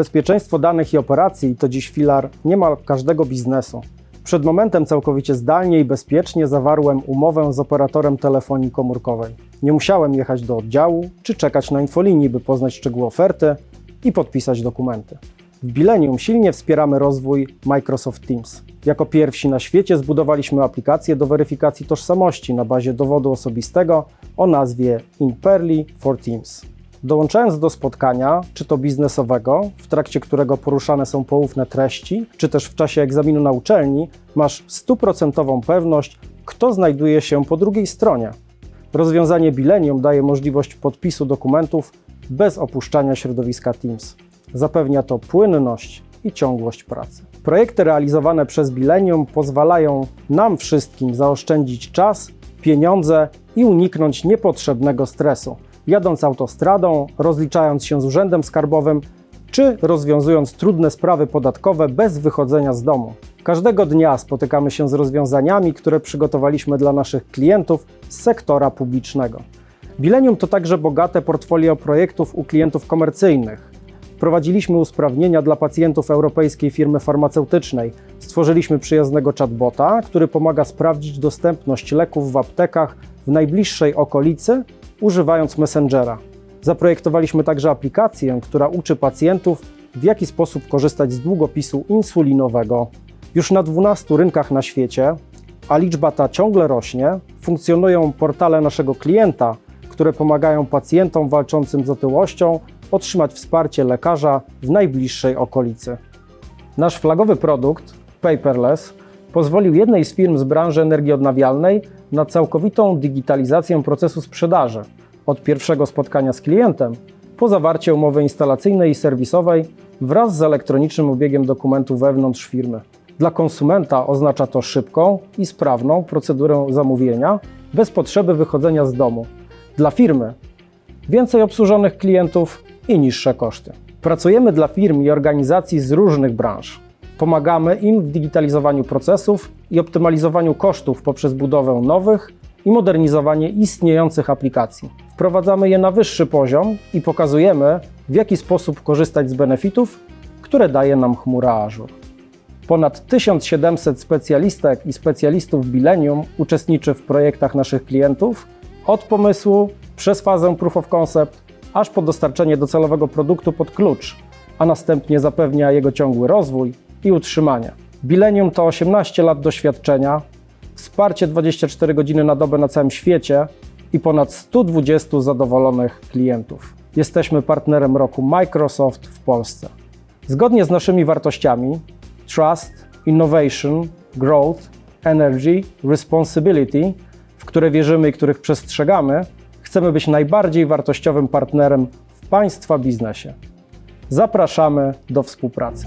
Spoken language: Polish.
Bezpieczeństwo danych i operacji to dziś filar niemal każdego biznesu. Przed momentem całkowicie zdalnie i bezpiecznie zawarłem umowę z operatorem telefonii komórkowej. Nie musiałem jechać do oddziału czy czekać na infolinii, by poznać szczegóły oferty i podpisać dokumenty. W Bilenium silnie wspieramy rozwój Microsoft Teams. Jako pierwsi na świecie zbudowaliśmy aplikację do weryfikacji tożsamości na bazie dowodu osobistego o nazwie Imperli for Teams. Dołączając do spotkania, czy to biznesowego, w trakcie którego poruszane są poufne treści, czy też w czasie egzaminu na uczelni, masz stuprocentową pewność, kto znajduje się po drugiej stronie. Rozwiązanie Bilenium daje możliwość podpisu dokumentów bez opuszczania środowiska Teams. Zapewnia to płynność i ciągłość pracy. Projekty realizowane przez Bilenium pozwalają nam wszystkim zaoszczędzić czas, pieniądze i uniknąć niepotrzebnego stresu, jadąc autostradą, rozliczając się z urzędem skarbowym czy rozwiązując trudne sprawy podatkowe bez wychodzenia z domu. Każdego dnia spotykamy się z rozwiązaniami, które przygotowaliśmy dla naszych klientów z sektora publicznego. Bilenium to także bogate portfolio projektów u klientów komercyjnych. Wprowadziliśmy usprawnienia dla pacjentów europejskiej firmy farmaceutycznej. Stworzyliśmy przyjaznego chatbota, który pomaga sprawdzić dostępność leków w aptekach w najbliższej okolicy, używając Messengera. Zaprojektowaliśmy także aplikację, która uczy pacjentów, w jaki sposób korzystać z długopisu insulinowego. Już na 12 rynkach na świecie, a liczba ta ciągle rośnie, funkcjonują portale naszego klienta, które pomagają pacjentom walczącym z otyłością otrzymać wsparcie lekarza w najbliższej okolicy. Nasz flagowy produkt, Paperless, pozwolił jednej z firm z branży energii odnawialnej na całkowitą digitalizację procesu sprzedaży od pierwszego spotkania z klientem po zawarcie umowy instalacyjnej i serwisowej wraz z elektronicznym obiegiem dokumentów wewnątrz firmy. Dla konsumenta oznacza to szybką i sprawną procedurę zamówienia bez potrzeby wychodzenia z domu. Dla firmy więcej obsłużonych klientów i niższe koszty. Pracujemy dla firm i organizacji z różnych branż. Pomagamy im w digitalizowaniu procesów i optymalizowaniu kosztów poprzez budowę nowych i modernizowanie istniejących aplikacji. Wprowadzamy je na wyższy poziom i pokazujemy, w jaki sposób korzystać z benefitów, które daje nam chmura Azure. Ponad 1700 specjalistek i specjalistów Bilenium uczestniczy w projektach naszych klientów od pomysłu przez fazę proof of concept aż po dostarczenie docelowego produktu pod klucz, a następnie zapewnia jego ciągły rozwój i utrzymanie. Bilenium to 18 lat doświadczenia, wsparcie 24 godziny na dobę na całym świecie i ponad 120 zadowolonych klientów. Jesteśmy partnerem roku Microsoft w Polsce. Zgodnie z naszymi wartościami Trust, Innovation, Growth, Energy, Responsibility, w które wierzymy i których przestrzegamy, chcemy być najbardziej wartościowym partnerem w Państwa biznesie. Zapraszamy do współpracy.